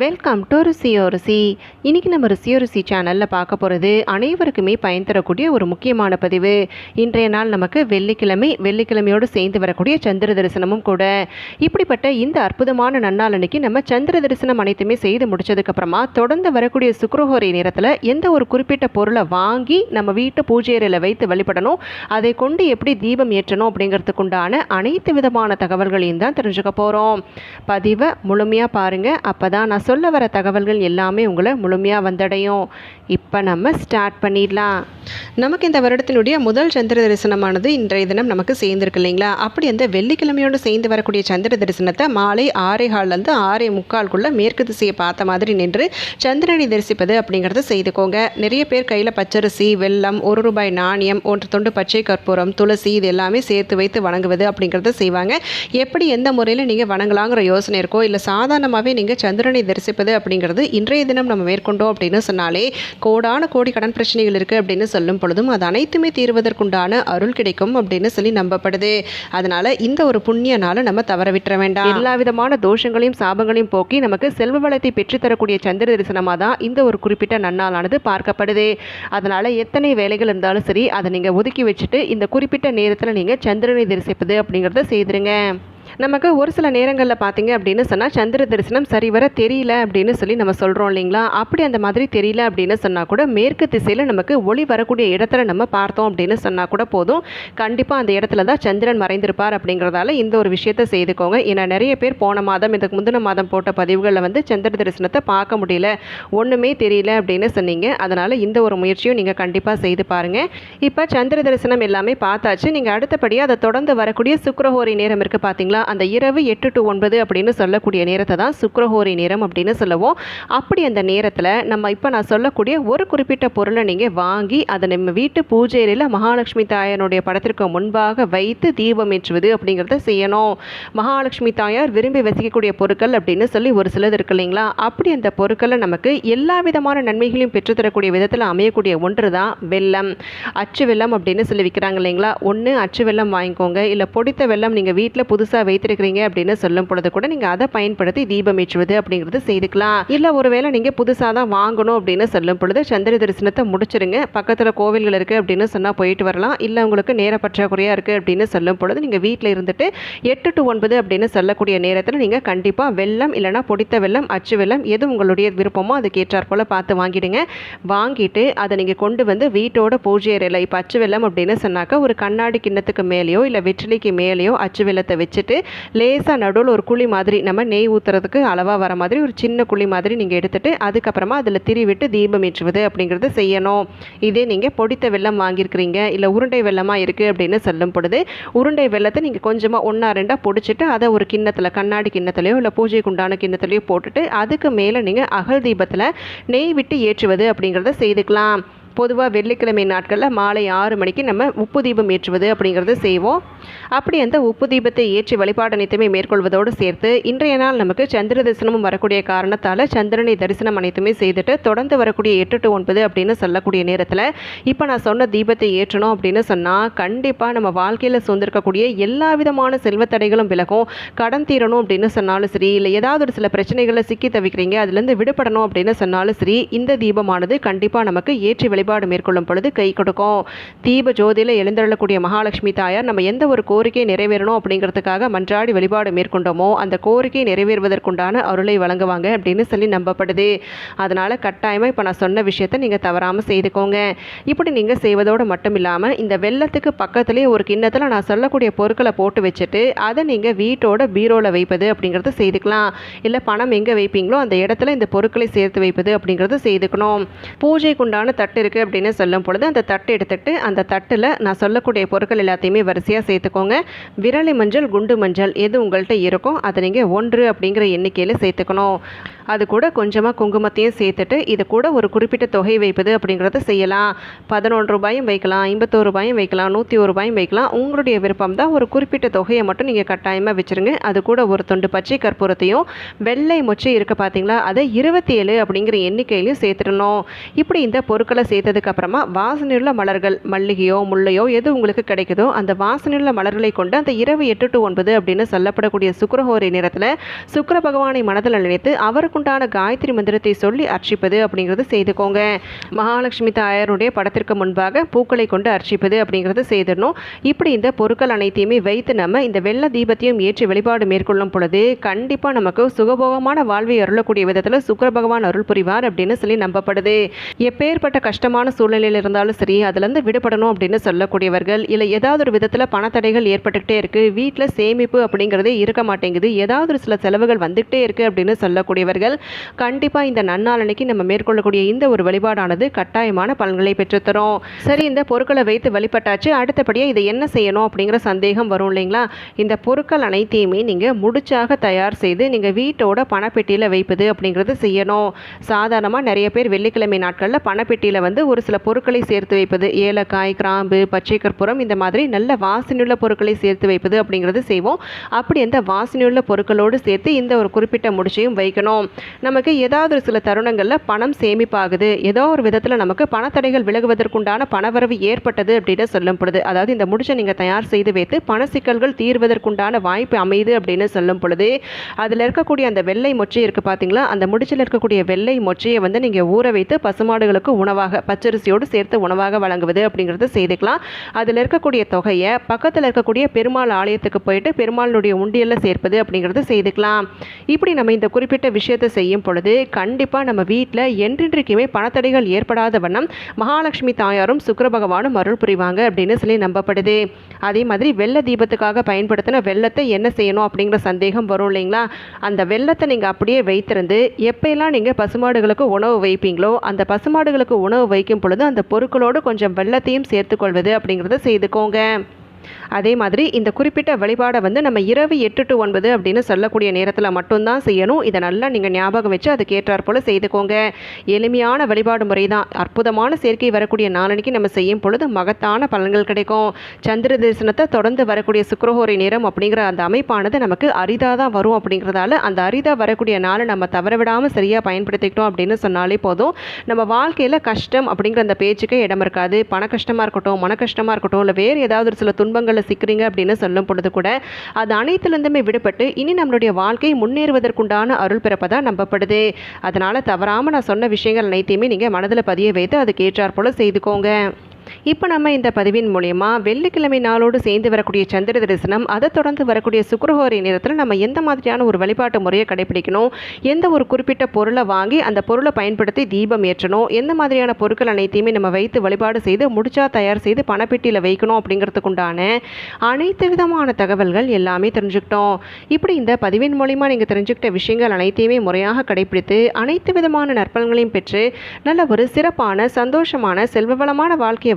Welcome to ருசியோ ருசி. இன்றைக்கி நம்ம ருசியோ ருசி சேனலில் பார்க்க போகிறது அனைவருக்குமே பயன் தரக்கூடிய ஒரு முக்கியமான பதிவு. இன்றைய நாள் நமக்கு வெள்ளிக்கிழமை வெள்ளிக்கிழமையோடு சேர்ந்து வரக்கூடிய சந்திர தரிசனமும் கூட. இப்படிப்பட்ட இந்த அற்புதமான நன்னாள் அன்னைக்கு நம்ம சந்திர தரிசனம் அனைத்துமே செய்து முடிச்சதுக்கப்புறமா தொடர்ந்து வரக்கூடிய சுக்ரஹோரை நேரத்தில் எந்த ஒரு குறிப்பிட்ட பொருளை வாங்கி நம்ம வீட்டு பூஜை அறையில் வைத்து வழிபடணும் அதை கொண்டு எப்படி தீபம் ஏற்றணும் அப்படிங்கிறதுக்குண்டான அனைத்து விதமான தகவல்களையும் தான் தெரிஞ்சுக்க போகிறோம் பதிவை முழுமையாக பாருங்கள் அப்போ தான் நான் சொல்ல வர தகவல்கள் எல்லாமே உங்களை முழுமையாக வந்தடையும். இப்போ நம்ம ஸ்டார்ட் பண்ணிடலாம். நமக்கு இந்த வருடத்தினுடைய முதல் சந்திர தரிசனமானது இன்றைய தினம் நமக்கு சேர்ந்துருக்கு இல்லைங்களா? அப்படி அந்த வெள்ளிக்கிழமையோடு சேர்ந்து வரக்கூடிய சந்திர தரிசனத்தை மாலை ஆறே கால்லேருந்து ஆறே முக்கால்குள்ளே மேற்கு திசையை பார்த்த மாதிரி நின்று சந்திரனை தரிசிப்பது அப்படிங்கிறத செய்துக்கோங்க. நிறைய பேர் கையில் பச்சரிசி வெல்லம் ஒரு ரூபாய் நாணயம் ஒன்று தொண்டு பச்சை கற்பூரம் துளசி இது எல்லாமே சேர்த்து வைத்து வணங்குவது அப்படிங்கிறத செய்வாங்க. எப்படி எந்த முறையில் நீங்கள் வணங்கலாங்கிற யோசனை இருக்கோ இல்லை சாதாரணமாகவே நீங்கள் சந்திரனை தரிசிப்பது அப்படிங்கிறது இன்றைய தினம் நம்ம மேற்கொண்டோம் அப்படின்னு சொன்னாலே கோடான கோடி கடன் பிரச்சனைகள் இருக்குது அப்படின்னு சொல்லும் பொழுதும் அது அனைத்துமே தீர்வதற்குண்டான அருள் கிடைக்கும் அப்படின்னு சொல்லி நம்பப்படுது. அதனால் இந்த ஒரு புண்ணிய நாளை நம்ம தவற விட்டுற வேண்டாம். எல்லா விதமான தோஷங்களையும் சாபங்களையும் போக்கி நமக்கு செல்வ வளத்தை பெற்றுத்தரக்கூடிய சந்திர தரிசனமாக தான் இந்த ஒரு குறிப்பிட்ட நன்னாளானது பார்க்கப்படுது. அதனால் எத்தனை வேலைகள் இருந்தாலும் சரி அதை நீங்கள் ஒதுக்கி வச்சுட்டு இந்த குறிப்பிட்ட நேரத்தில் நீங்கள் சந்திரனை தரிசிப்பது அப்படிங்கிறத செய்திருங்க. நமக்கு ஒரு சில நேரங்களில் பார்த்தீங்க அப்படின்னு சொன்னால் சந்திர தரிசனம் சரிவர தெரியல அப்படின்னு சொல்லி நம்ம சொல்கிறோம் இல்லைங்களா? அப்படி அந்த மாதிரி தெரியல அப்படின்னு சொன்னால் கூட மேற்கு திசையில் நமக்கு ஒளி வரக்கூடிய இடத்துல நம்ம பார்த்தோம் அப்படின்னு சொன்னால் கூட போதும். கண்டிப்பாக அந்த இடத்துல தான் சந்திரன் மறைந்திருப்பார் அப்படிங்கிறதால இந்த ஒரு விஷயத்தை செய்துக்கோங்க. ஏன்னா நிறைய பேர் போன மாதம் இதுக்கு முந்தின மாதம் போட்ட பதிவுகளில் வந்து சந்திர தரிசனத்தை பார்க்க முடியல. ஒன்றுமே தெரியல அப்படின்னு சொன்னீங்க. அதனால் இந்த ஒரு முயற்சியும் நீங்கள் கண்டிப்பாக செய்து பாருங்கள் இப்போ சந்திர தரிசனம் எல்லாமே பார்த்தாச்சு. நீங்கள் அடுத்தபடியாக அதை தொடர்ந்து வரக்கூடிய சுக்கரஹோரி நேரம் இருக்குது பார்த்தீங்களா அந்த இரவு எட்டு டு ஒன்பது அப்படின்னு சொல்லக்கூடிய நேரத்தை தான் சுக்கரஹோரி நேரம் அப்படின்னு சொல்லுவோம். அப்படி அந்த நேரத்தில் நம்ம இப்போ நான் சொல்லக்கூடிய ஒரு குறிப்பிட்ட பொருளை நீங்கள் வாங்கி அதை நம்ம வீட்டு பூஜையில் மகாலட்சுமி தாயனுடைய படத்திற்கு முன்பாக வைத்து தீபம் ஏற்றுவது அப்படிங்கிறத செய்யணும். மகாலட்சுமி தாயார் விரும்பி வசிக்கக்கூடிய பொருட்கள் அப்படின்னு சொல்லி ஒரு சிலது இருக்கு இல்லைங்களா? அப்படி அந்த பொருட்களை நமக்கு எல்லா விதமான நன்மைகளையும் பெற்றுத்தரக்கூடிய விதத்தில் அமையக்கூடிய ஒன்று தான் வெல்லம். அச்சு வெல்லம் அப்படின்னு சொல்லி விற்கிறாங்க இல்லைங்களா? ஒன்று அச்சு வெள்ளம் வாங்கிக்கோங்க. இல்லை பொடித்த வெல்லம் நீங்கள் வீட்டில் புதுசாக வைத்திருக்கிறீங்க அப்படின்னு சொல்லும் பொழுது கூட நீங்கள் அதை பயன்படுத்தி தீபம் ஏற்றுவது அப்படிங்கிறது செய்துக்கலாம். இல்லை ஒருவேளை நீங்கள் புதுசாக தான் வாங்கணும் அப்படின்னு சொல்லும் பொழுது சந்திர தரிசனத்தை முடிச்சிருங்க. பக்கத்தில் கோவில்கள் இருக்குது அப்படின்னு சொன்னால் போயிட்டு வரலாம். இல்லை உங்களுக்கு நேர பற்றாக்குறையாக இருக்குது அப்படின்னு சொல்லும் பொழுது நீங்கள் வீட்டில் இருந்துட்டு எட்டு டு ஒன்பது அப்படின்னு சொல்லக்கூடிய நேரத்தில் நீங்கள் கண்டிப்பாக வெள்ளம் இல்லைனா பொடித்த வெள்ளம் அச்சு வெள்ளம் எது உங்களுடைய விருப்பமோ அதுக்கு ஏற்றாற் போல் பார்த்து வாங்கிடுங்க. வாங்கிட்டு அதை நீங்கள் கொண்டு வந்து வீட்டோட பூஜை அறையில் இப்போ அச்சு வெள்ளம் அப்படின்னு சொன்னாக்கா ஒரு கண்ணாடி கிண்ணத்துக்கு மேலேயோ இல்லை வெற்றிலைக்கு மேலேயோ அச்சு வெள்ளத்தை வச்சுட்டு லேசாக நடுவில் ஒரு குழி மாதிரி நம்ம நெய் ஊற்றுறதுக்கு அளவாக வர மாதிரி ஒரு சின்ன குழி மாதிரி நீங்கள் எடுத்துகிட்டு அதுக்கப்புறமா அதில் திரி விட்டு தீபம் ஏற்றுவது அப்படிங்கிறது செய்யணும். இதே நீங்கள் பொடித்த வெள்ளம் வாங்கியிருக்கிறீங்க இல்லை உருண்டை வெள்ளமாக இருக்குது அப்படின்னு சொல்லும் பொழுது உருண்டை வெள்ளத்தை நீங்கள் கொஞ்சமாக ஒன்றா ரெண்டாக பொடிச்சிட்டு அதை ஒரு கிண்ணத்தில் கண்ணாடி கிண்ணத்துலையோ இல்லை பூஜைக்கு உண்டான கிண்ணத்துலையோ போட்டுட்டு அதுக்கு மேலே நீங்கள் அகல் தீபத்தில் நெய் விட்டு ஏற்றுவது அப்படிங்கிறத செய்துக்கலாம். பொதுவாக வெள்ளிக்கிழமை நாட்களில் மாலை ஆறு மணிக்கு நம்ம உப்பு தீபம் ஏற்றுவது அப்படிங்கிறத செய்வோம். அப்படி அந்த உப்பு தீபத்தை ஏற்றி வழிபாடு அனைத்துமே மேற்கொள்வதோடு சேர்த்து இன்றைய நாள் நமக்கு சந்திர தரிசனமும் வரக்கூடிய காரணத்தால் சந்திரனை தரிசனம் அனைத்துமே செய்துட்டு தொடர்ந்து வரக்கூடிய எட்டு டு ஒன்பது அப்படின்னு சொல்லக்கூடிய நேரத்தில் இப்போ நான் சொன்ன தீபத்தை ஏற்றணும் அப்படின்னு சொன்னால் கண்டிப்பாக நம்ம வாழ்க்கையில் சுந்திருக்கக்கூடிய எல்லா விதமான செல்வத்தடைகளும் விலகும். கடன் தீரணும் அப்படின்னு சொன்னாலும் சரி இல்லை ஏதாவது ஒரு சில பிரச்சனைகளை சிக்கி தவிக்கிறீங்க அதுலேருந்து விடுபடணும் அப்படின்னு சொன்னாலும் சரி இந்த தீபமானது கண்டிப்பாக நமக்கு ஏற்றி வழிபாடு மேற்கொள்ளும் பொழுது கை கொடுக்கும். தீப ஜோதியில் எழுந்தருளக்கூடிய மகாலட்சுமி தாயார் நம்ம எந்த ஒரு கோரிக்கை நிறைவேறணும் அப்படிங்கிறதுக்காக மன்றாடி வழிபாடு மேற்கொண்டோமோ அந்த கோரிக்கை நிறைவேறுவதற்குண்டான அருளை வழங்குவாங்க அப்படின்னு சொல்லி நம்பப்படுது. அதனால் கட்டாயமாக இப்போ நான் சொன்ன விஷயத்தை நீங்கள் தவறாமல் செய்துக்கோங்க. இப்படி நீங்கள் செய்வதோடு மட்டும் இல்லாமல் இந்த வெள்ளத்துக்கு பக்கத்துலேயே ஒரு கிண்ணத்தில் நான் சொல்லக்கூடிய பொருட்களை போட்டு வச்சுட்டு அதை நீங்கள் வீட்டோட பீரோவில் வைப்பது அப்படிங்கிறத செய்துக்கலாம். இல்லை பணம் எங்கே வைப்பீங்களோ அந்த இடத்துல இந்த பொருட்களை சேர்த்து வைப்பது அப்படிங்கிறத செய்துக்கணும். பூஜைக்குண்டான தட்டு இருக்குது அப்படின்னு சொல்லும் பொழுது அந்த தட்டு எடுத்துகிட்டு அந்த தட்டில் நான் சொல்லக்கூடிய பொருட்கள் எல்லாத்தையுமே வரிசையாக சேர்த்துக்கோங்க. விரலி மஞ்சள் குண்டு மஞ்சள் எது உங்கள்கிட்ட இருக்கோ அதை நீங்கள் ஒன்று அப்படிங்கிற எண்ணிக்கையில் சேர்த்துக்கணும். அது கூட கொஞ்சமாக குங்குமத்தையும் சேர்த்துட்டு இது கூட ஒரு குறிப்பிட்ட தொகை வைப்பது அப்படிங்கிறத செய்யலாம். பதினொன்று ரூபாயும் வைக்கலாம் ஐம்பத்தோரு ரூபாயும் வைக்கலாம் நூற்றி ஒரு ரூபாயும் வைக்கலாம். உங்களுடைய விருப்பம் தான் ஒரு குறிப்பிட்ட தொகையை மட்டும் நீங்கள் கட்டாயமாக வச்சுருங்க. அது கூட ஒரு துண்டு பச்சை கற்பூரத்தையும் வெள்ளை மொச்சை இருக்க பார்த்தீங்களா அதை இருபத்தி ஏழு அப்படிங்கிற எண்ணிக்கையிலையும் சேர்த்துடணும். இப்படி இந்த பொருட்களை சேர்த்து அப்புறமா வாசனையுள்ள மலர்கள் மல்லிகையோ முல்லையோ எது உங்களுக்கு கிடைக்குதோ அந்த வாசனையுள்ள மலர்களை கொண்டு அந்த இரவு எட்டு டு ஒன்பது அப்படின்னு சொல்லப்படக்கூடிய சுக்கரஹோரை நேரத்தில் சுக்கர பகவானை மனதில் நினைத்து அவருக்குண்டான காயத்ரி மந்திரத்தை சொல்லி அர்ச்சிப்பது அப்படிங்கிறது செய்துக்கோங்க. மகாலட்சுமி தாயாருடைய படத்திற்கு முன்பாக பூக்களை கொண்டு அர்ச்சிப்பது அப்படிங்கிறது செய்திடணும். இப்படி இந்த பொருட்கள் அனைத்தையுமே வைத்து நம்ம இந்த வெள்ள தீபத்தையும் ஏற்றி வழிபாடு மேற்கொள்ளும் பொழுது கண்டிப்பாக நமக்கு சுகபோகமான வாழ்வை அருளக்கூடிய விதத்தில் சுக்கர பகவான் அருள் புரிவார் அப்படின்னு சொல்லி நம்பப்படுது. எப்பேற்பட்ட கஷ்டமான சூழ்நிலையில் இருந்தாலும் சரி அதுலேருந்து விடுபடணும் அப்படின்னு சொல்லக்கூடியவர்கள் இல்லை ஏதாவது ஒரு விதத்தில் பணத்தடைகள் ஏற்பட்டுக்கிட்டே இருக்குது வீட்டில் சேமிப்பு அப்படிங்கிறதே இருக்க மாட்டேங்குது ஏதாவது ஒரு சில செலவுகள் வந்துகிட்டே இருக்குது அப்படின்னு சொல்லக்கூடியவர்கள் கண்டிப்பாக இந்த நன்னாளனைக்கு நம்ம மேற்கொள்ளக்கூடிய இந்த ஒரு வழிபாடானது கட்டாயமான பலன்களை பெற்றுத்தரும். சரி இந்த பொருட்களை வைத்து வழிபட்டாச்சு அடுத்தபடியாக இதை என்ன செய்யணும் அப்படிங்கிற சந்தேகம் வரும் இல்லைங்களா? இந்த பொருட்கள் அனைத்தையுமே நீங்கள் முடிச்சாக தயார் செய்து நீங்கள் வீட்டோட பணப்பெட்டியில் வைப்பது அப்படிங்கிறது செய்யணும். சாதாரணமாக நிறைய பேர் வெள்ளிக்கிழமை நாட்களில் பணப்பெட்டியில் வந்து ஒரு சில பொருட்களை சேர்த்து வைப்பது. ஏலக்காய் கிராம்பு பச்சை கற்பூரம் இந்த மாதிரி நல்ல வாசனையுள்ள பொருட்களை சேர்த்து வைப்பது அப்படிங்கிறது செய்வோம். அப்படி அந்த வாசனையுள்ள பொருட்களோடு சேர்த்து இந்த ஒரு குறிப்பிட்ட முடிச்சையும் வைக்கணும். நமக்கு ஏதாவது ஒரு சில தருணங்களில் பணம் சேமிப்பாகுது. ஏதோ ஒரு விதத்தில் நமக்கு பணத்தடைகள் விலகுவதற்குண்டான பணவரவு ஏற்பட்டது அப்படின்னு சொல்லப்படுது அதாவது இந்த முடிச்சை நீங்கள் தயார் செய்து வைத்து பண சிக்கல்கள் தீர்வதற்குண்டான வாய்ப்பு அமையுது அப்படின்னு சொல்லும் பொழுது அதில் இருக்கக்கூடிய அந்த வெள்ளை மொச்சை இருக்குது பார்த்தீங்களா அந்த முடிச்சில் இருக்கக்கூடிய வெள்ளை மொச்சையை வந்து நீங்கள் ஊற வைத்து பசுமாடுகளுக்கு உணவாக பச்சரிசியோடு சேர்த்து உணவாக வழங்குவது அப்படிங்கிறத செய்துக்கலாம். அதில் இருக்கக்கூடிய தொகையை பக்கத்தில் இருக்கக்கூடிய பெருமாள் ஆலயத்துக்கு போயிட்டு பெருமாளுடைய உண்டியலில் சேர்ப்பது அப்படிங்கிறது செய்துக்கலாம். இப்படி நம்ம இந்த குறிப்பிட்ட விஷயத்தை செய்யும் பொழுது கண்டிப்பாக நம்ம வீட்டில் என்றென்றைக்குமே பணத்தடைகள் ஏற்படாத வண்ணம் மகாலட்சுமி தாயாரும் சுக்கர பகவானும் அருள் புரிவாங்க அப்படின்னு சொல்லி நம்பப்படுது. அதே மாதிரி வெள்ள தீபத்துக்காக பயன்படுத்தின வெள்ளத்தை என்ன செய்யணும் அப்படிங்கிற சந்தேகம் வரும் இல்லைங்களா? அந்த வெள்ளத்தை நீங்கள் அப்படியே வைத்திருந்து எப்பெல்லாம் நீங்கள் பசுமாடுகளுக்கு உணவு வைப்பீங்களோ அந்த பசுமாடுகளுக்கு உணவு வைக்கும் பொழுது அந்த பொருட்களோடு கொஞ்சம் வெள்ளத்தையும் சேர்த்துக்கொள்வது அப்படிங்கிறத செய்துக்கோங்க. அதே மாதிரி இந்த குறிப்பிட்ட வழிபாடை வந்து நம்ம இரவு எட்டு டு ஒன்பது அப்படின்னு சொல்லக்கூடிய நேரத்தில் மட்டும்தான் செய்யணும். இதை நல்லா நீங்கள் ஞாபகம் வச்சு அதுக்கு ஏற்றாற் போல் செய்துக்கோங்க. எளிமையான வழிபாடு முறை தான் அற்புதமான சேர்க்கை வரக்கூடிய நாளனைக்கு நம்ம செய்யும் பொழுது மகத்தான பலன்கள் கிடைக்கும். சந்திர தரிசனத்தை தொடர்ந்து வரக்கூடிய சுக்கரஹோரை நேரம் அப்படிங்கிற அந்த அமைப்பானது நமக்கு அரிதாக தான் வரும் அப்படிங்கிறதால அந்த அரிதாக வரக்கூடிய நாளை நம்ம தவற விடாமல் சரியாக பயன்படுத்திக்கிட்டோம் அப்படின்னு சொன்னாலே போதும். நம்ம வாழ்க்கையில் கஷ்டம் அப்படிங்கிற அந்த பேச்சுக்கே இடம் இருக்காது. பண கஷ்டமாக இருக்கட்டும் மன கஷ்டமாக இருக்கட்டும் இல்லை வேறு ஏதாவது ஒரு சில துன்பங்களில் சிக்கிறீங்க அப்படின்னு சொல்லும் பொழுது கூட அது அனைத்துலேருந்துமே விடுபட்டு இனி நம்மளுடைய வாழ்க்கை முன்னேறுவதற்குண்டான அருள் பிறப்பதாக நம்பப்படுது. அதனால் தவறாமல் நான் சொன்ன விஷயங்கள் அனைத்தையுமே நீங்கள் மனதில் பதிய வைத்து அதுக்கு ஏற்றாற்போல் செய்துக்கோங்க. இப்போ நம்ம இந்த பதிவின் மூலயமா வெள்ளிக்கிழமை நாளோடு சேர்ந்து வரக்கூடிய சந்திர தரிசனம் அதை தொடர்ந்து வரக்கூடிய சுக்கரஹோரி நேரத்தில் நம்ம எந்த மாதிரியான ஒரு வழிபாட்டு முறையை கடைபிடிக்கணும் எந்த ஒரு குறிப்பிட்ட பொருளை வாங்கி அந்த பொருளை பயன்படுத்தி தீபம் ஏற்றணும் எந்த மாதிரியான பொருட்கள் அனைத்தையுமே நம்ம வைத்து வழிபாடு செய்து முடிச்சா தயார் செய்து பணப்பெட்டியில் வைக்கணும் அப்படிங்கிறதுக்கு உண்டான அனைத்து விதமான தகவல்கள் எல்லாமே தெரிஞ்சுக்கிட்டோம். இப்படி இந்த பதிவின் மூலிமா நீங்கள் தெரிஞ்சுக்கிட்ட விஷயங்கள் அனைத்தையுமே முறையாக கடைபிடித்து அனைத்து விதமான நற்பலன்களையும் பெற்று நல்ல ஒரு சிறப்பான சந்தோஷமான செல்வவளமான வாழ்க்கையை